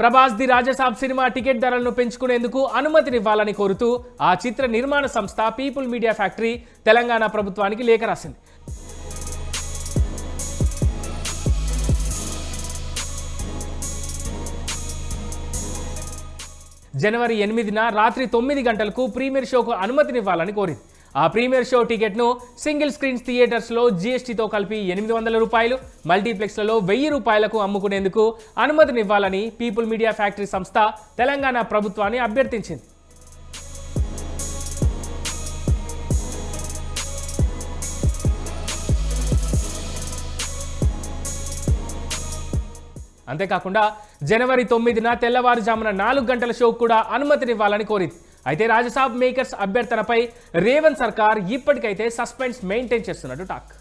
Prabhas the Rajasaab cinema ticket ధరలను పెంచుకునేందుకు అనుమతినివ్వాలని కోరుతూ ఆ చిత్ర నిర్మాణ సంస్థ పీపుల్ మీడియా ఫ్యాక్టరీ తెలంగాణ ప్రభుత్వానికి లేఖ రాసింది. జనవరి ఎనిమిదిన రాత్రి తొమ్మిది గంటలకు ప్రీమియర్ షోకు అనుమతినివ్వాలని కోరింది. ఆ ప్రీమియర్ షో టికెట్ను సింగిల్ స్క్రీన్స్ థియేటర్స్లో జీఎస్టీతో కలిపి ఎనిమిది వందల రూపాయలు మల్టీప్లెక్స్లలో వెయ్యి రూపాయలకు అమ్ముకునేందుకు అనుమతినివ్వాలని పీపుల్ మీడియా ఫ్యాక్టరీ సంస్థ తెలంగాణ ప్రభుత్వాన్ని అభ్యర్థించింది. అంతేకాకుండా జనవరి తొమ్మిదిన తెల్లవారుజామున నాలుగు గంటల షోకు కూడా అనుమతినివ్వాలని కోరింది. అయితే రాజసాబ్ మేకర్స్ అభ్యర్థనపై రేవంత్ సర్కార్ ఇప్పటికైతే సస్పెన్స్ మెయింటైన్ చేస్తున్నట్టు టాక్.